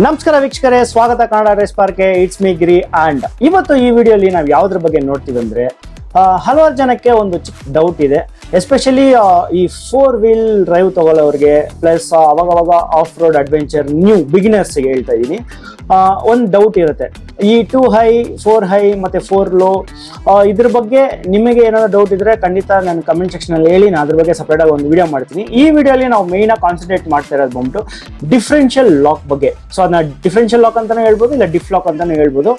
ನಮಸ್ಕಾರ ವೀಕ್ಷಕರೇ, ಸ್ವಾಗತ Kannada race park it's me Giri and ಇವತ್ತು ಈ ವಿಡಿಯೋಲಿ ನಾವು ಯಾವ್ದ್ರ ಬಗ್ಗೆ ನೋಡ್ತೀವಿ ಅಂದ್ರೆ ಹಲವಾರು ಜನಕ್ಕೆ ಒಂದು ಚಿಕ್ಕ ಡೌಟ್ ಇದೆ. ಎಸ್ಪೆಷಲಿ ಈ ಫೋರ್ ವೀಲ್ ಡ್ರೈವ್ ತಗೊಳ್ಳೋರಿಗೆ ಪ್ಲಸ್ ಅವಾಗವಾಗ ಆಫ್ ರೋಡ್ ಅಡ್ವೆಂಚರ್ ನ್ಯೂ ಬಿಗಿನರ್ಸ್ಗೆ ಹೇಳ್ತಾ ಇದ್ದೀನಿ ಒಂದು ಡೌಟ್ ಇರುತ್ತೆ. ಈ ಟೂ ಹೈ, ಫೋರ್ ಹೈ ಮತ್ತೆ ಫೋರ್ ಲೋ ಇದ್ರ ಬಗ್ಗೆ ನಿಮಗೆ ಏನಾದ್ರು ಡೌಟ್ ಇದ್ರೆ ಖಂಡಿತ ನಾನು ಕಮೆಂಟ್ ಸೆಕ್ಷನ್ ಅಲ್ಲಿ ಹೇಳಿ, ನಾನು ಅದ್ರ ಬಗ್ಗೆ ಸಪರೇಟ್ ಆಗಿ ಒಂದು ವಿಡಿಯೋ ಮಾಡ್ತೀನಿ. ಈ ವಿಡಿಯೋಲಿ ನಾವು ಮೇಯ್ನಾಗಿ ಕಾನ್ಸಂಟ್ರೇಟ್ ಮಾಡ್ತಾ ಇರೋದು ಬಂದ್ಬಿಟ್ಟು ಡಿಫ್ರೆನ್ಷಿಯಲ್ ಲಾಕ್ ಬಗ್ಗೆ. ಸೊ ಅದನ್ನ ಡಿಫ್ರೆನ್ಷಿಯಲ್ ಲಾಕ್ ಅಂತಾನೆ ಹೇಳ್ಬೋದು, ಇಲ್ಲ ಡಿಫ್ ಲಾಕ್ ಅಂತಾನೆ ಹೇಳ್ಬೋದು.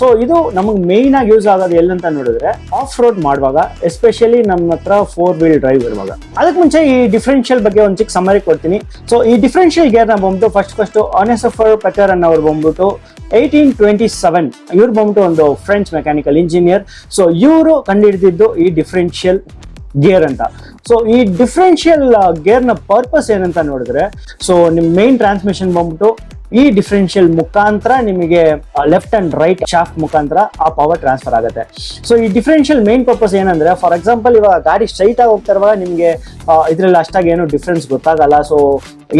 ಸೊ ಇದು ನಮಗೆ ಮೇಯ್ನಾಗಿ ಆಗಿ ಯೂಸ್ ಆಗೋದು ಎಲ್ಲಂತ ನೋಡಿದ್ರೆ ಆಫ್ ರೋಡ್ ಮಾಡುವಾಗ ಎಸ್ಪೆಷಲಿ ನಮ್ಮ ಹತ್ರ ಫೋರ್ ವೀಲ್ ಡ್ರೈವ್ ಇರುವಾಗ. ಅದಕ್ಕೆ ಮುಂಚೆ ಈ ಡಿಫ್ರೆನ್ಷಿಯಲ್ ಬಗ್ಗೆ ಒಂದು ಚಿಕ್ಕ ಸಮರಿ ಕೊಡ್ತೀನಿ. ಸೊ ಈ ಡಿಫ್ರೆನ್ಷಿಯಲ್ ಗೇರ್ನ ಬಂದ್ಬಿಟ್ಟು ಫಸ್ಟ್ ಫಸ್ಟ್ ಆನೆಸಫರ್ ಪೆಕರ್ ಅವ್ರು ಬಂದ್ಬಿಟ್ಟು ಏಯ್ಟೀನ್ ಟ್ವೆಂಟಿ ಸೆವೆನ್. ಇವ್ರು ಬಂದ್ಬಿಟ್ಟು ಒಂದು ಫ್ರೆಂಚ್ ಮೆಕ್ಯಾನಿಕಲ್ ಇಂಜಿನಿಯರ್ ಸೊ ಇವರು ಕಂಡುಹಿಡಿದಿದ್ದು ಈ ಡಿಫ್ರೆನ್ಷಿಯಲ್ ಗೇರ್ ಅಂತ. ಸೊ ಈ ಡಿಫ್ರೆನ್ಷಿಯಲ್ ಗೇರ್ನ ಪರ್ಪಸ್ ಏನಂತ ನೋಡಿದ್ರೆ ಸೊ ನಿಮ್ ಮೇನ್ ಟ್ರಾನ್ಸ್ಮಿಷನ್ ಬಂದ್ಬಿಟ್ಟು ಈ ಡಿಫ್ರೆನ್ಷಿಯಲ್ ಮುಖಾಂತರ ನಿಮಗೆ ಲೆಫ್ಟ್ ಅಂಡ್ ರೈಟ್ ಶಾಫ್ಟ್ ಮುಖಾಂತರ ಆ ಪವರ್ ಟ್ರಾನ್ಸ್ಫರ್ ಆಗುತ್ತೆ. ಸೊ ಈ ಡಿಫ್ರೆನ್ಷಿಯಲ್ ಮೇನ್ ಪರ್ಪಸ್ ಏನಂದ್ರೆ ಫಾರ್ ಎಕ್ಸಾಂಪಲ್ ಇವಾಗ ಗಾಡಿ ಸ್ಟ್ರೈಟ್ ಆಗಿ ಹೋಗ್ತಾ ನಿಮಗೆ ಇದ್ರಲ್ಲಿ ಅಷ್ಟಾಗಿ ಏನು ಡಿಫ್ರೆನ್ಸ್ ಗೊತ್ತಾಗಲ್ಲ. ಸೊ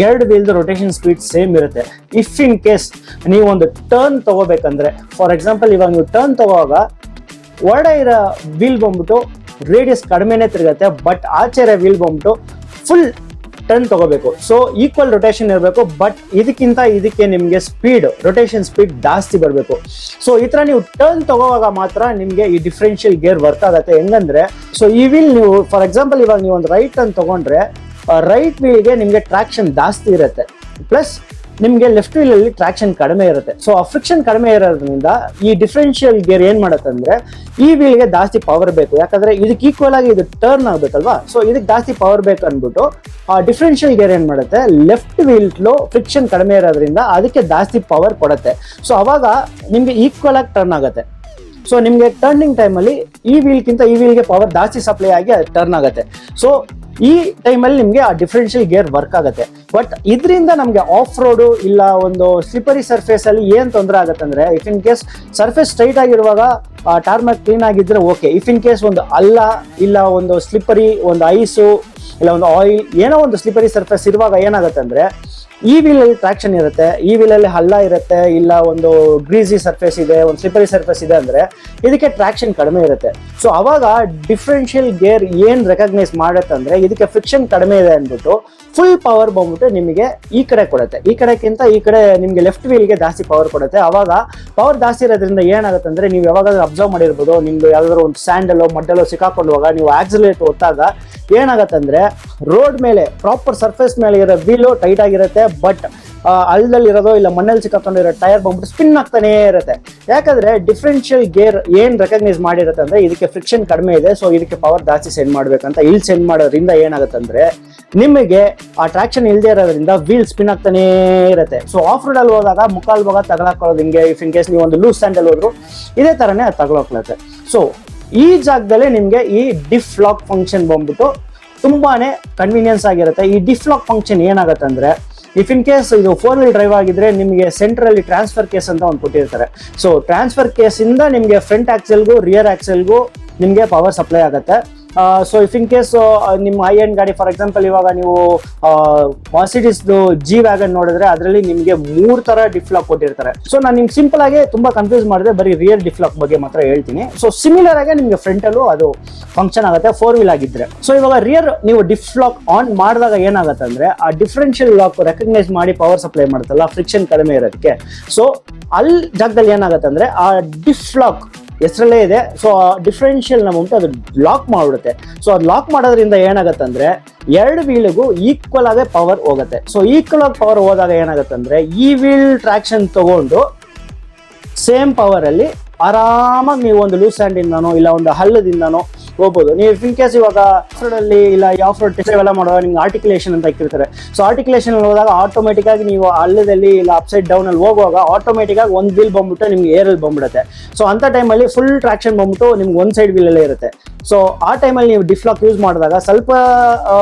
ಎರಡು ವೀಲ್ದು ರೊಟೇಷನ್ ಸ್ಪೀಡ್ ಸೇಮ್ ಇರುತ್ತೆ. ಇಫ್ ಇನ್ ಕೇಸ್ ನೀವು ಒಂದು ಟರ್ನ್ ತಗೋಬೇಕಂದ್ರೆ ಫಾರ್ ಎಕ್ಸಾಂಪಲ್ ಇವಾಗ ನೀವು ಟರ್ನ್ ತಗೋವಾಗ ಒಳ ಇರೋ ವೀಲ್ ಬಂದ್ಬಿಟ್ಟು ರೇಡಿಯಸ್ ಕಡಿಮೆನೆ ತಿರುಗತ್ತೆ ಬಟ್ ಆಚೆ ಇರೋ ವೀಲ್ ಬಂದ್ಬಿಟ್ಟು ಫುಲ್ ಟರ್ನ್ ತಗೋಬೇಕು. ಸೊ ಈಕ್ವಲ್ ರೊಟೇಷನ್ ಇರಬೇಕು ಬಟ್ ಇದಕ್ಕಿಂತ ಇದಕ್ಕೆ ನಿಮಗೆ ಸ್ಪೀಡ್ ರೊಟೇಷನ್ ಸ್ಪೀಡ್ ಜಾಸ್ತಿ ಬರಬೇಕು. ಸೊ ಈ ತರ ನೀವು ಟರ್ನ್ ತಗೋವಾಗ ಮಾತ್ರ ನಿಮಗೆ ಈ ಡಿಫ್ರೆನ್ಷಿಯಲ್ ಗೇರ್ ವರ್ಕ್ ಆಗುತ್ತೆ. ಹೆಂಗಂದ್ರೆ ಸೊ ಈ ವಿಲ್ ನೀವು ಫಾರ್ ಎಕ್ಸಾಂಪಲ್ ಇವಾಗ ನೀವು ಒಂದು ರೈಟ್ ಟರ್ನ್ ತಗೊಂಡ್ರೆ ರೈಟ್ ವೀಲ್ಗೆ ನಿಮಗೆ ಟ್ರಾಕ್ಷನ್ ಜಾಸ್ತಿ ಇರುತ್ತೆ. ಪ್ಲಸ್ ನಿಮಗೆ ಲೆಫ್ಟ್ ವೀಲ್ ಅಲ್ಲಿ ಟ್ರಾಕ್ಷನ್ ಕಡಿಮೆ ಇರುತ್ತೆ. ಸೊ ಆ ಫ್ರಿಕ್ಷನ್ ಕಡಿಮೆ ಇರೋದ್ರಿಂದ ಈ ಡಿಫ್ರೆನ್ಷಿಯಲ್ ಗೇರ್ ಏನ್ ಮಾಡುತ್ತಂದ್ರೆ, ಈ ವೀಲ್ಗೆ ಜಾಸ್ತಿ ಪವರ್ ಬೇಕು. ಯಾಕಂದ್ರೆ ಇದಕ್ಕೆ ಈಕ್ವಲ್ ಆಗಿ ಇದು ಟರ್ನ್ ಆಗ್ಬೇಕಲ್ವಾ? ಸೊ ಇದಕ್ಕೆ ಜಾಸ್ತಿ ಪವರ್ ಬೇಕು ಅಂದ್ಬಿಟ್ಟು ಆ ಡಿಫ್ರೆನ್ಷಿಯಲ್ ಗೇರ್ ಏನ್ ಮಾಡುತ್ತೆ? ಲೆಫ್ಟ್ ವೀಲ್ ಫ್ರಿಕ್ಷನ್ ಕಡಿಮೆ ಇರೋದ್ರಿಂದ ಅದಕ್ಕೆ ಜಾಸ್ತಿ ಪವರ್ ಕೊಡುತ್ತೆ. ಸೊ ಅವಾಗ ನಿಮ್ಗೆ ಈಕ್ವಲ್ ಆಗಿ ಟರ್ನ್ ಆಗುತ್ತೆ. ಸೊ ನಿಮಗೆ ಟರ್ನಿಂಗ್ ಟೈಮಲ್ಲಿ ಈ ವೀಲ್ಗಿಂತ ಈ ವೀಲ್ಗೆ ಪವರ್ ಜಾಸ್ತಿ ಸಪ್ಲೈ ಆಗಿ ಟರ್ನ್ ಆಗುತ್ತೆ. ಸೊ ಈ ಟೈಮಲ್ಲಿ ನಿಮಗೆ ಆ ಡಿಫ್ರೆನ್ಷಿಯಲ್ ಗೇರ್ ವರ್ಕ್ ಆಗುತ್ತೆ. ಬಟ್ ಇದರಿಂದ ನಮಗೆ ಆಫ್ ರೋಡು ಇಲ್ಲ ಒಂದು ಸ್ಲಿಪರಿ ಸರ್ಫೇಸ್ ಅಲ್ಲಿ ಏನ್ ತೊಂದರೆ ಆಗುತ್ತೆ ಅಂದ್ರೆ if in case surface straight ಆಗಿರುವಾಗ ಟಾರ್ಮ್ಯಾಕ್ ಕ್ಲೀನ್ ಆಗಿದ್ರೆ ಓಕೆ ಇಫ್ ಇನ್ ಕೇಸ್ ಒಂದು ಅಲ್ಲ, ಇಲ್ಲ ಒಂದು ಸ್ಲಿಪ್ಪರಿ ಒಂದು ಐಸು, ಇಲ್ಲ ಒಂದು ಆಯಿಲ್ ಏನೋ ಒಂದು ಸ್ಲಿಪರಿ ಸರ್ಫೇಸ್ ಇರುವಾಗ ಏನಾಗುತ್ತೆ ಅಂದ್ರೆ ಈ ಅಲ್ಲಿ ಟ್ರಾಕ್ಷನ್ ಇರುತ್ತೆ, ಈ ಅಲ್ಲಿ ಹಲ್ಲ ಇರುತ್ತೆ, ಇಲ್ಲ ಒಂದು ಗ್ರೀಸಿ ಸರ್ಫೇಸ್ ಇದೆ, ಒಂದು ಸ್ಲಿಪರಿ ಸರ್ಫೇಸ್ ಇದೆ ಅಂದ್ರೆ ಇದಕ್ಕೆ ಟ್ರಾಕ್ಷನ್ ಕಡಿಮೆ ಇರುತ್ತೆ. ಸೊ ಅವಾಗ ಡಿಫ್ರೆನ್ಷಿಯಲ್ ಗೇರ್ ಏನ್ ರೆಕಗ್ನೈಸ್ ಮಾಡುತ್ತೆ ಅಂದ್ರೆ ಇದಕ್ಕೆ ಫ್ರಿಕ್ಷನ್ ಕಡಿಮೆ ಇದೆ ಅಂದ್ಬಿಟ್ಟು ಫುಲ್ ಪವರ್ ಬಂದ್ಬಿಟ್ಟು ನಿಮಗೆ ಈ ಕಡೆ ಕೊಡುತ್ತೆ. ಈ ಕಡೆಕ್ಕಿಂತ ಈ ಕಡೆ ನಿಮಗೆ ಲೆಫ್ಟ್ ವೀಲ್ಗೆ ಜಾಸ್ತಿ ಪವರ್ ಕೊಡುತ್ತೆ. ಅವಾಗ ಪವರ್ ಜಾಸ್ತಿ ಇರೋದ್ರಿಂದ ಏನಾಗುತ್ತೆ ಅಂದ್ರೆ ನೀವು ಯಾವಾಗಾದ್ರೂ ಅಬ್ಸರ್ವ್ ಮಾಡಿರ್ಬೋದು ನಿಮ್ದು ಯಾವ್ದಾದ್ರು ಒಂದು ಸ್ಯಾಂಡಲ್ಲೋ ಮಡ್ಡಲ್ಲೋ ಸಿಕ್ಕಾಕೊಂಡುವಾಗ ನೀವು ಆಕ್ಸಿಲೇಟ್ ಒತ್ತಾಗ ಏನಾಗತ್ತೆ ಅಂದ್ರೆ ರೋಡ್ ಮೇಲೆ ಪ್ರಾಪರ್ ಸರ್ಫೇಸ್ ಮೇಲೆ ಇರೋ ವೀಲು ಟೈಟ್ ಆಗಿರುತ್ತೆ ಬಟ್ ಅಲ್ಲದಲ್ಲಿ ಇರೋದು ಇಲ್ಲ ಮಣ್ಣಲ್ಲಿ ಸಿಕ್ಕಾಕೊಂಡಿರೋ ಟೈರ್ ಬಂದ್ಬಿಟ್ಟು ಸ್ಪಿನ್ ಆಗ್ತಾನೆ ಇರುತ್ತೆ. ಯಾಕಂದ್ರೆ ಡಿಫ್ರೆನ್ಷಿಯಲ್ ಗೇರ್ ಏನ್ ರೆಕಗ್ನೈಸ್ ಮಾಡಿರುತ್ತೆ ಅಂದ್ರೆ ಇದಕ್ಕೆ ಫ್ರಿಕ್ಷನ್ ಕಡಿಮೆ ಇದೆ ಸೊ ಇದಕ್ಕೆ ಪವರ್ ಜಾಸ್ತಿ ಸೆಂಡ್ ಮಾಡ್ಬೇಕಂತ ಇಲ್ಲಿ ಸೆಂಡ್ ಮಾಡೋದ್ರಿಂದ ಏನಾಗುತ್ತೆ ಅಂದ್ರೆ ನಿಮಗೆ ಆ ಟ್ರಾಕ್ಷನ್ ಇಲ್ಲದೆ ಇರೋದ್ರಿಂದ ವೀಲ್ ಸ್ಪಿನ್ ಆಗ್ತಾನೇ ಇರುತ್ತೆ. ಸೊ ಆಫ್ ರೋಡ್ ಅಲ್ಲಿ ಹೋದಾಗ ಮುಖಾಲ್ ಭಾಗ ತಗೊಳಕೊಳ್ಳೋದು ಹಿಂಗೆ ಇಫ್ ಇನ್ ಕೇಸ್ ನೀವು ಒಂದು ಲೂಸ್ ಸ್ಯಾಂಡಲ್ ಹೋದ್ರು, ಇದೇ ತರನೇ ಅದು ತಗೊಳಕ್ಲತ್ತೆ ಸೊ ಈ ಜಾಗದಲ್ಲೇ ನಿಮಗೆ ಈ ಡಿಫ್ ಲಾಕ್ ಫಂಕ್ಷನ್ ಬಂದ್ಬಿಟ್ಟು ತುಂಬಾನೇ ಕನ್ವೀನಿಯನ್ಸ್ ಆಗಿರುತ್ತೆ. ಈ ಡಿಫ್ ಲಾಕ್ ಫಂಕ್ಷನ್ ಏನಾಗುತ್ತೆ ಅಂದ್ರೆ ಇಫ್ ಇನ್ ಕೇಸ್ ಇದು ಫೋರ್ ವೀಲ್ ಡ್ರೈವ್ ಆಗಿದ್ರೆ ನಿಮಗೆ ಸೆಂಟ್ರಲ್ಲಿ ಟ್ರಾನ್ಸ್ಫರ್ ಕೇಸ್ ಅಂತ ಒಂದು ಕೊಟ್ಟಿರ್ತಾರೆ. ಸೊ ಟ್ರಾನ್ಸ್ಫರ್ ಕೇಸಿಂದ ನಿಮಗೆ ಫ್ರಂಟ್ ಆಕ್ಸೆಲ್ಗೂ ರಿಯರ್ ಆಕ್ಸೆಲ್ಗೂ ನಿಮಗೆ ಪವರ್ ಸಪ್ಲೈ ಆಗುತ್ತೆ. ಸೊ ಇಫ್ ಇನ್ ಕೇಸ್ ನಿಮ್ಮ ಹೈ ಎಂಡ್ ಗಾಡಿ ಫಾರ್ ಎಕ್ಸಾಂಪಲ್ ಇವಾಗ ನೀವು ಮಾರ್ಸಿಡೀಸ್ ಜಿ ವ್ಯಾಗನ್ ನೋಡಿದ್ರೆ ಅದರಲ್ಲಿ ನಿಮಗೆ ಮೂರು ತರ ಡಿಫ್ಲಾಕ್ ಕೊಟ್ಟಿರ್ತಾರೆ. ಸೊ ನಾನು ನಿಮ್ಗೆ ಸಿಂಪಲ್ ಆಗಿ ತುಂಬಾ ಕನ್ಫ್ಯೂಸ್ ಮಾಡಿದ್ರೆ ಬರೀ ರಿಯರ್ ಡಿಫ್ಲಾಕ್ ಬಗ್ಗೆ ಮಾತ್ರ ಹೇಳ್ತೀನಿ. ಸೊ ಸಿಮಿಲರ್ ಆಗಿ ನಿಮಗೆ ಫ್ರಂಟ್ ಅಲ್ಲೂ ಅದು ಫಂಕ್ಷನ್ ಆಗುತ್ತೆ ಫೋರ್ ವೀಲ್ ಆಗಿದ್ರೆ. ಸೊ ಇವಾಗ ರಿಯರ್ ನೀವು ಡಿಫ್ಲಾಕ್ ಆನ್ ಮಾಡಿದಾಗ ಏನಾಗುತ್ತೆ ಅಂದ್ರೆ ಆ ಡಿಫ್ರೆನ್ಷಿಯಲ್ ಲಾಕ್ ರೆಕಗ್ನೈಸ್ ಮಾಡಿ ಪವರ್ ಸಪ್ಲೈ ಮಾಡುತ್ತಲ್ಲ ಫ್ರಿಕ್ಷನ್ ಕಡಿಮೆ ಇರೋದಕ್ಕೆ. ಸೊ ಅಲ್ಲಿ ಜಾಗದಲ್ಲಿ ಏನಾಗುತ್ತೆ ಅಂದ್ರೆ ಆ ಡಿಫ್ಲಾಕ್ ಹೆಸರಲ್ಲೇ ಇದೆ. ಸೊ ಡಿಫ್ರೆನ್ಷಿಯಲ್ ನಮ್ಮ ಉಂಟು, ಅದು ಲಾಕ್ ಮಾಡಿಬಿಡುತ್ತೆ. ಸೊ ಅದು ಲಾಕ್ ಮಾಡೋದ್ರಿಂದ ಏನಾಗುತ್ತೆ ಅಂದರೆ ಎರಡು ವೀಲ್ಗೂ ಈಕ್ವಲ್ ಆಗೇ ಪವರ್ ಹೋಗುತ್ತೆ. ಸೊ ಈಕ್ವಲ್ ಆಗಿ ಪವರ್ ಹೋದಾಗ ಏನಾಗುತ್ತೆ ಅಂದರೆ ಈ ವೀಲ್ ಟ್ರಾಕ್ಷನ್ ತಗೊಂಡು ಸೇಮ್ ಪವರಲ್ಲಿ ಆರಾಮಾಗಿ ನೀವು ಒಂದು ಲೂಸ್ ಹ್ಯಾಂಡಿಂದನೋ ಇಲ್ಲ ಒಂದು ಹಲ್ಲದಿಂದಾನೋ ಹೋಗ್ಬೋದು. ನೀವು ಇನ್ ಕೇಸ್ ಇವಾಗ ಆಫ್ ಇಲ್ಲ ಆಫ್ ರೋಡ್ ಟೆಸ್ಟ್ ಎಲ್ಲ ಮಾಡುವಾಗ ನಿಮ್ಗೆ ಆರ್ಟಿಕ್ಯುಲೇಷನ್ ಅಂತ ಇಕ್ಕಿರ್ತಾರೆ. ಸೊ ಆರ್ಟಿಕ್ಯುಲೇಷನ್ ಹೋದಾಗ ಆಟೋಮೆಟಿಕ್ ಆಗಿ ನೀವು ಹಳ್ಳದಲ್ಲಿ ಇಲ್ಲ ಅಪ್ಸೈಡ್ ಡೌನ್ ಅಲ್ಲಿ ಹೋಗುವಾಗ ಆಟೋಮೆಟಿಕ್ ಆಗಿ ಒಂದು ಬಿಲ್ ಬಂದ್ಬಿಟ್ಟು ನಿಮ್ಗೆ ಅಲ್ಲಿ ಬಂದ್ಬಿಡುತ್ತೆ. ಸೊ ಅಂತ ಟೈಮಲ್ಲಿ ಫುಲ್ ಟ್ರಾಕ್ಷನ್ ಬಂದ್ಬಿಟ್ಟು ನಿಮ್ಗೆ ಒಂದು ಸೈಡ್ ಬಿಲ್ ಅಲ್ಲೇ ಇರುತ್ತೆ. ಸೊ ಆ ಟೈಮಲ್ಲಿ ನೀವು ಡಿಫ್ಲಾಕ್ ಯೂಸ್ ಮಾಡಿದಾಗ ಸ್ವಲ್ಪ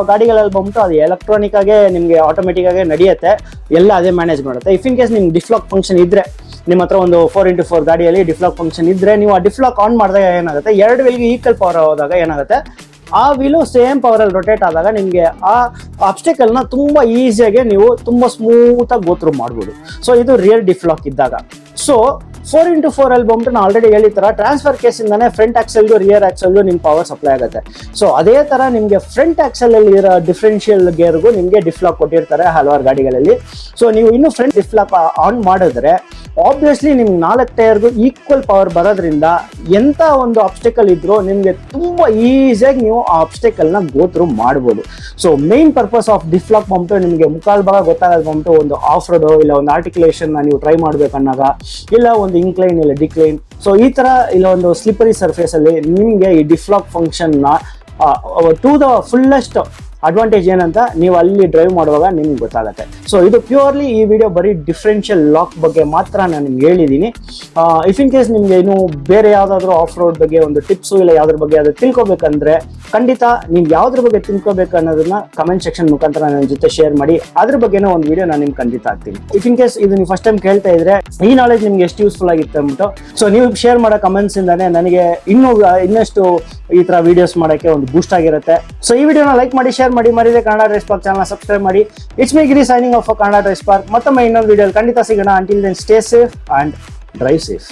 ಗಾಡಿಗಳಲ್ಲಿ ಬಂದ್ಬಿಟ್ಟು ಅದು ಎಲೆಕ್ಟ್ರಾನಿಕ್ ಆಗೇ ನಿಮಗೆ ಆಟೋಮೆಟಿಕ್ ಆಗೇ ನಡೆಯುತ್ತೆ. ಎಲ್ಲ ಅದೇ ಮ್ಯಾನೇಜ್ ಮಾಡುತ್ತೆ. ಇಫ್ ಇನ್ ಕೇಸ್ ನಿಮ್ಗೆ ಡಿಫ್ಲಾಕ್ ಫಂಕ್ಷನ್ ಇದ್ರೆ ನಿಮ್ಮ ಹತ್ರ ಒಂದು ಫೋರ್ ಇಂಟು ಫೋರ್ ಗಾಡಿಯಲ್ಲಿ ಡಿಫ್ಲಾಕ್ ಫಂಕ್ಷನ್ ಇದ್ರೆ ನೀವು ಆ ಡಿಫ್ಲಾಕ್ ಆನ್ ಮಾಡಿದಾಗ ಏನಾಗುತ್ತೆ? ಎರಡು ವೀಲ್ಗೆ ಈಕ್ವಲ್ ಪವರ್ ಹೋದಾಗ ಏನಾಗುತ್ತೆ? ಆ ವೀಲು ಸೇಮ್ ಪವರಲ್ಲಿ ರೊಟೇಟ್ ಆದಾಗ ನಿಮಗೆ ಆ obstacle ನ ತುಂಬಾ ಈಸಿಯಾಗಿ ನೀವು ತುಂಬಾ ಸ್ಮೂತಾಗಿ ಗೋತ್ರು ಮಾಡ್ಬೋದು. ಸೊ ಇದು ರಿಯಲ್ ಡಿಫ್ಲಾಕ್ ಇದ್ದಾಗ. ಸೊ ಫೋರ್ ಇಂಟು ಫೋರ್ ಅಲ್ಲಿ ಬಂದ್ಬಿಟ್ಟು ನಾನು ಆಲ್ರೆಡಿ ಹೇಳಿತರ ಟ್ರಾನ್ಸ್ಫರ್ ಕೇಸಿಂದಾನೆ ಫ್ರಂಟ್ ಆಕ್ಸೆಲ್ಗೂ ರಿಯರ್ ಆಕ್ಸೆಲ್ಗೂ ನಿಮ್ಮ ಪವರ್ ಸಪ್ಲೈ ಆಗುತ್ತೆ. ಸೊ ಅದೇ ತರ ನಿಮಗೆ ಫ್ರಂಟ್ ಆಕ್ಸಲ್ ಅಲ್ಲಿ ಇರೋ ಡಿಫ್ರೆನ್ಷಿಯಲ್ ಗೇರ್ಗೂ ನಿಮಗೆ ಡಿಫ್ಲಾಕ್ ಕೊಟ್ಟಿರ್ತಾರೆ ಹಲವಾರು ಗಾಡಿಗಳಲ್ಲಿ. ಸೊ ನೀವು ಇನ್ನು ಫ್ರಂಟ್ ಡಿಫ್ಲಾಕ್ ಆನ್ ಮಾಡಿದ್ರೆ ಆಬ್ವಿಯಸ್ಲಿ ನಿಮ್ಗೆ ನಾಲ್ಕು ಟೈರ್ಗೂ ಈಕ್ವಲ್ ಪವರ್ ಬರೋದ್ರಿಂದ ಎಂಥ ಒಂದು ಆಬ್ಸ್ಟೆಕಲ್ ಇದ್ರೂ ನಿಮಗೆ ತುಂಬ ಈಸಿಯಾಗಿ ನೀವು ಆ ಗೋ ಥ್ರೂ ಮಾಡ್ಬೋದು. So main purpose of diff lock pump ನಿಮಗೆ ಮುಖಾಲ್ ಭಾಗ ಗೊತ್ತಾಗದ ಪಂಪ್ ಒಂದು ಆಫ್ ರೋಡು ಇಲ್ಲ ಒಂದು ಆರ್ಟಿಕ್ಯುಲೇಷನ್ನ ನೀವು ಟ್ರೈ ಮಾಡ್ಬೇಕನ್ನಾಗ ಇಲ್ಲ ಒಂದು ಇನ್ಕ್ಲೈನ್ ಇಲ್ಲ ಡಿಕ್ಲೈನ್ ಸೊ ಈ ಥರ ಇಲ್ಲ ಒಂದು ಸ್ಲಿಪರಿ ಸರ್ಫೇಸಲ್ಲಿ ನಿಮಗೆ ಈ ಡಿಫ್ಲಾಕ್ ಫಂಕ್ಷನ್ನ ಟು ದ ಫುಲ್ಲೆಸ್ಟ್ ಅಡ್ವಾಂಟೇಜ್ ಏನಂತ ನೀವು ಅಲ್ಲಿ ಡ್ರೈವ್ ಮಾಡುವಾಗ ನಿಮ್ಗೆ ಗೊತ್ತಾಗುತ್ತೆ. ಸೊ ಇದು ಪ್ಯೂರ್ಲಿ ಈ ವಿಡಿಯೋ ಬರೀ ಡಿಫ್ರೆನ್ಷಿಯಲ್ ಲಾಕ್ ಬಗ್ಗೆ ಮಾತ್ರ ನಾನು ನಿಮ್ಗೆ ಹೇಳಿದ್ದೀನಿ ಇಫ್ ಇನ್ ಕೇಸ್ ನಿಮ್ಗೆ ಇನ್ನು ಬೇರೆ ಯಾವ್ದಾದ್ರು ಆಫ್ ರೋಡ್ ಬಗ್ಗೆ ಒಂದು ಟಿಪ್ಸು ಇಲ್ಲ ಯಾವ್ದ್ರ ಬಗ್ಗೆ ಅದು ತಿಳ್ಕೊಬೇಕಂದ್ರೆ ಖಂಡಿತ ನೀವು ಯಾವ್ದ್ರ ಬಗ್ಗೆ ತಿಳ್ಕೊಬೇಕು ಅನ್ನೋದನ್ನ ಕಮೆಂಟ್ ಸೆಕ್ಷನ್ ಮುಖಾಂತರ ನನ್ನ ಜೊತೆ ಶೇರ್ ಮಾಡಿ. ಅದ್ರ ಬಗ್ಗೆನೂ ಒಂದು ವಿಡಿಯೋ ನಾನು ನಿಮ್ಗೆ ಖಂಡಿತ ಆಗ್ತೀನಿ ಇಫ್ ಇನ್ ಕೇಸ್ ಇದು ನೀವು ಫಸ್ಟ್ ಟೈಮ್ ಕೇಳ್ತಾ ಇದ್ರೆ ಈ ನಾಲೆಜ್ ನಿಮ್ಗೆ ಎಷ್ಟು ಯೂಸ್ಫುಲ್ ಆಗಿತ್ತು ಅಂದ್ಬಿಟ್ಟು ಸೊ ನೀವು ಶೇರ್ ಮಾಡೋ ಕಮೆಂಟ್ಸ್ ಇಂದಾನೆ ನನಗೆ ಇನ್ನೂ, ಇನ್ನಷ್ಟು ಈ ತರ ವಿಡಿಯೋಸ್ ಮಾಡೋಕೆ ಒಂದು ಬೂಸ್ಟ್ ಆಗಿರುತ್ತೆ. ಸೊ ಈ ವಿಡಿಯೋನ ಲೈಕ್ ಮಾಡಿ ಶೇರ್ ಮಾಡಿ, ಮರಿದೆ Kannada dress park channel subscribe ಮಾಡಿ. It's me Giri signing off Kannada dress park ಮತ್ತೊಮ್ಮೆ ಇನ್ನೊಂದು ವಿಡಿಯೋ ಖಂಡಿತ ಸಿಗೋಣ. Until then stay safe and drive safe